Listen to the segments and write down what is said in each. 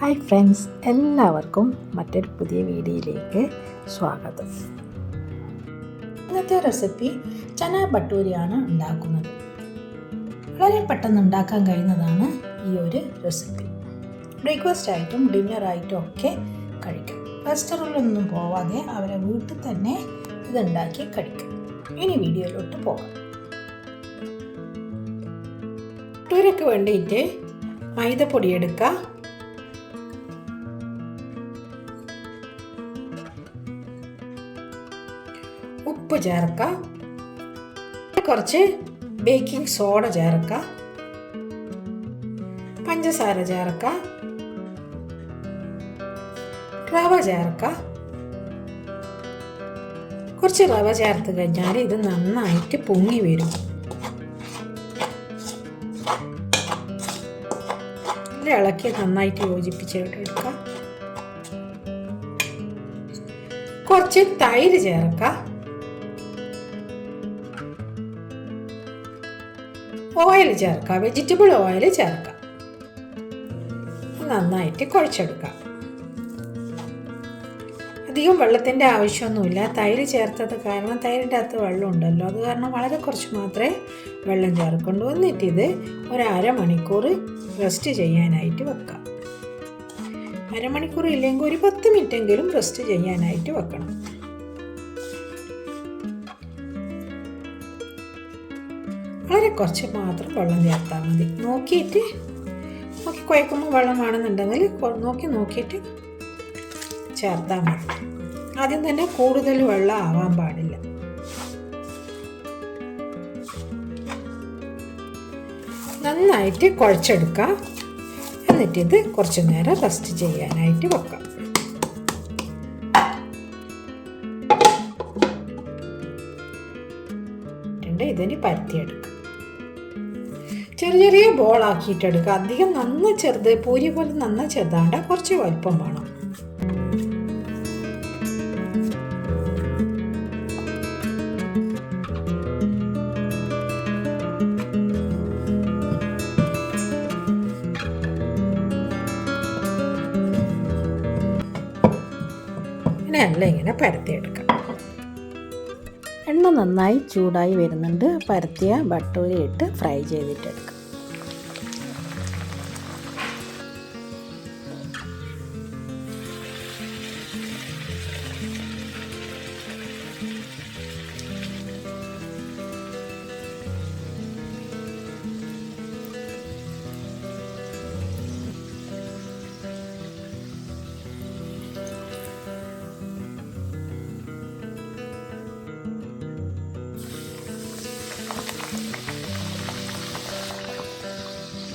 Hi friends എല്ലാവർക്കും മറ്റൊരു പുതിയ വീഡിയോയിലേക്ക് സ്വാഗതം. ഇന്നത്തെ റെസിപ്പി ചന ബട്ടൂരിയാണ് ഉണ്ടാക്കുന്നത്. വളരെ പെട്ടെന്ന് ഉണ്ടാക്കാൻ കഴിയുന്നതാണ് ഈ ഒരു റെസിപ്പി. ബ്രേക്ക്ഫാസ്റ്റ് ആയിട്ടും ഡിന്നറായിട്ടും ഒക്കെ കഴിക്കാം. റെസ്റ്റോറന്റിലൊന്നും പോവാതെ അവരെ വീട്ടിൽ തന്നെ ഇതുണ്ടാക്കി കഴിക്കാം. ഇനി വീഡിയോയിലോട്ട് പോകാം. ബട്ടൂരയ്ക്ക് വേണ്ടിയിട്ട് മൈദപ്പൊടി എടുക്കുക. ഉപ്പ് ചേർക്കുക കുറച്ച് ബേക്കിംഗ് സോഡ ചേർക്കുക പഞ്ചസാര ചേർക്കുക റവ ചേർക്കുക കുറച്ച് റവ ചേർത്ത് കഴിഞ്ഞാൽ ഇത് നന്നായിട്ട് പൊങ്ങി വരും. ഇളക്കി നന്നായിട്ട് യോജിപ്പിച്ചെടുക്കുക കുറച്ച് തൈര് ചേർക്കുക ഓയിൽ ചേർക്കുക വെജിറ്റബിൾ ഓയിൽ ചേർക്കുക നന്നായിട്ട് കുഴച്ചെടുക്കുക അധികം വെള്ളത്തിന്റെ ആവശ്യമൊന്നുമില്ല. തൈര് ചേർത്തത് കാരണം തൈരിന്റെ അകത്ത് വെള്ളം ഉണ്ടല്ലോ അത് കാരണം വളരെ കുറച്ച് മാത്രമേ വെള്ളം ചേർക്കുള്ളൂ വന്നിട്ട് ഇത് ഒരു അരമണിക്കൂർ റെസ്റ്റ് ചെയ്യാനായിട്ട് വെക്കാം. അരമണിക്കൂർ ഇല്ലെങ്കിൽ ഒരു പത്ത് മിനിറ്റെങ്കിലും റെസ്റ്റ് ചെയ്യാനായിട്ട് വെക്കണം. വളരെ കുറച്ച് മാത്രം വെള്ളം ചേർത്താൽ മതി. നോക്കിയിട്ട് നോക്കി കുഴക്കുമ്പോൾ വെള്ളം വേണമെന്നുണ്ടെങ്കിൽ നോക്കി നോക്കിയിട്ട് ചേർത്താൽ മതി. ആദ്യം തന്നെ കൂടുതൽ വെള്ളം ആവാൻ പാടില്ല. നന്നായിട്ട് കുഴച്ചെടുക്കുക. ഇത് കുറച്ച് നേരം റെസ്റ്റ് ചെയ്യാനായിട്ട് വെക്കാം ഇതിന് പരത്തിയെടുക്കുക ചെറിയ ചെറിയ ബോൾ ആക്കിയിട്ടെടുക്കുക അധികം നന്ന ചെറുത് പൂരി പോലെ നന്ന ചെറുതാണ്ട കുറച്ച് വലുപ്പം വേണം. ഇങ്ങനെ പരത്തിയെടുക്കാം എണ്ണ നന്നായി ചൂടായി വരുന്നുണ്ട്. പരത്തിയ ബട്ടൂരി ഇട്ട് ഫ്രൈ ചെയ്തിട്ടെടുക്കാം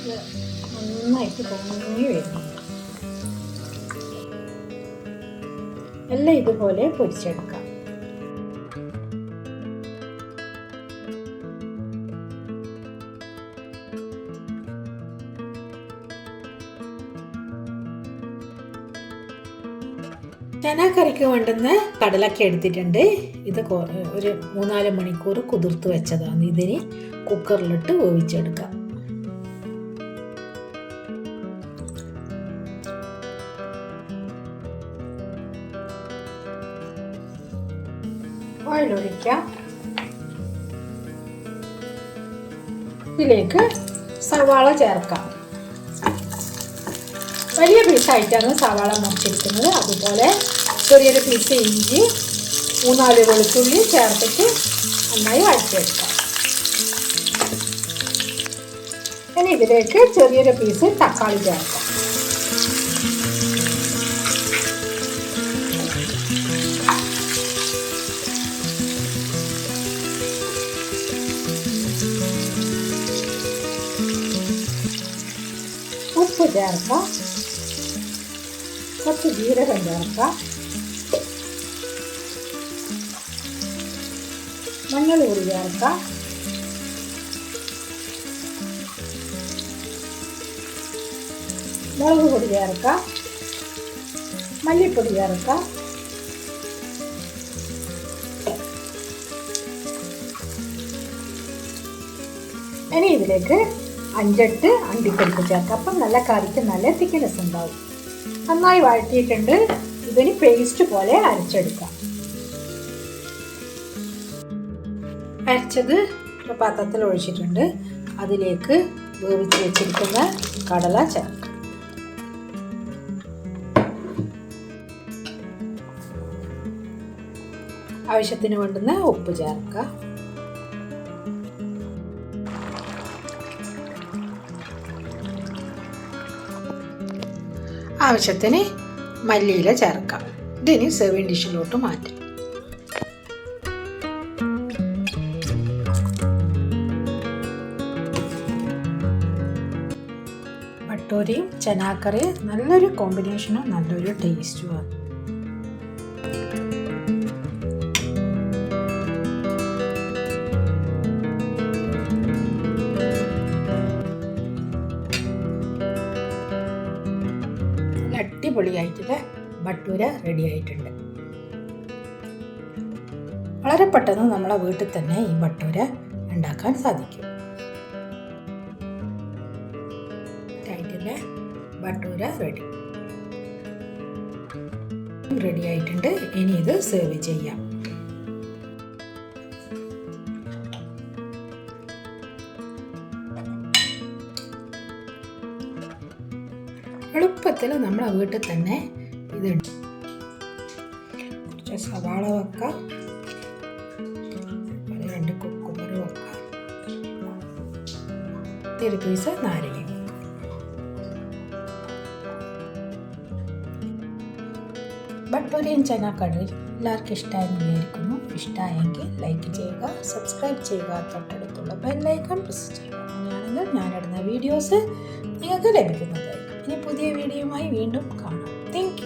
നന്നായിട്ട് പൊങ്ങി വരുന്നു എല്ലാം ഇതുപോലെ പൊരിച്ചെടുക്കാം. ചനാക്കറിക്ക് വേണ്ടുന്ന കടലൊക്കെ എടുത്തിട്ടുണ്ട്. ഇത് ഒരു മൂന്നാൽ മണിക്കൂർ കുതിർത്ത് വെച്ചതാണ്. ഇതിന് കുക്കറിലിട്ട് വേവിച്ചെടുക്കാം. ഒഴിക്കാം ഇതിലേക്ക് സവാള ചേർക്കാം. വലിയ പീസായിട്ടാണ് സവാള മുറിച്ചിരിക്കുന്നത് അതുപോലെ ചെറിയൊരു പീസ് ഇഞ്ചി മൂന്നാൽ വെളുത്തുള്ളി ചേർത്തിട്ട് നന്നായി വഴറ്റിയെടുക്കാം. ഇനി ഇതിലേക്ക് ചെറിയൊരു പീസ് തക്കാളി ചേർക്കാം. ചേർക്കാം. കുറച്ച് ജീരകം ചേർക്കാം. മഞ്ഞൾ കൂടി ചേർക്കാം. മുളക് പൊടി ചേർക്കാം. മല്ലിപ്പൊടി ചേർക്കാം. ഇനി ഇതിലേക്ക് അഞ്ചെട്ട് അണ്ടിപ്പരിപ്പ് ചേർക്കാം അപ്പം നല്ല കറിക്ക് നല്ല തിക്കനസ് ഉണ്ടാവും. നന്നായി വഴറ്റിയിട്ടുണ്ട്. ഇതിന് പേസ്റ്റ് പോലെ അരച്ചെടുക്കാം. അരച്ചത് പാത്രത്തിൽ ഒഴിച്ചിട്ടുണ്ട്. അതിലേക്ക് വേവിച്ച് വെച്ചിരിക്കുന്ന കടല ചേർക്കുക ആവശ്യത്തിന് വേണ്ടുന്ന ഉപ്പ് ചേർക്കുക. ആവശ്യത്തിന് മല്ലിയില ചേർക്കാം. ഇതിന് സെർവിങ് ഡിഷിലോട്ട് മാറ്റാം. ഭട്ടൂരിയും ചനാക്കറിയും നല്ലൊരു കോമ്പിനേഷനും നല്ലൊരു ടേസ്റ്റുമാണ് അടിപൊളിയായിട്ടുള്ള ഭട്ടൂര റെഡി ആയിട്ടുണ്ട്. വളരെ പെട്ടെന്ന് നമ്മളെ വീട്ടിൽ തന്നെ ഈ ഭട്ടൂര ഉണ്ടാക്കാൻ സാധിക്കും. ആയിട്ടുള്ള ഭട്ടൂര റെഡി റെഡി ആയിട്ടുണ്ട്. ഇനി ഇത് സെർവ് ചെയ്യാം. എളുപ്പത്തിൽ നമ്മളെ വീട്ടിൽ തന്നെ ഇത് കുറച്ച് സവാള വെക്കാം രണ്ട് കുക്കുമ്പർ വെക്കാം ഒരു പീസ് നാരങ്ങ ബട്ടൂരിയൻ കടൽ എല്ലാവർക്കും ഇഷ്ടമായെന്ന് വിചാരിക്കുന്നു. ഇഷ്ടമായെങ്കിൽ ലൈക്ക് ചെയ്യുക സബ്സ്ക്രൈബ് ചെയ്യുക. തൊട്ടടുത്തുള്ള ബെല്ലൈക്കൺ പ്രസ് ചെയ്യുക. അങ്ങനെയാണെങ്കിൽ ഞാനിടുന്ന വീഡിയോസ് നിങ്ങൾക്ക് ലഭിക്കുന്നതായിരിക്കും ഇനി പുതിയ വീഡിയോയുമായി വീണ്ടും കാണാം. താങ്ക്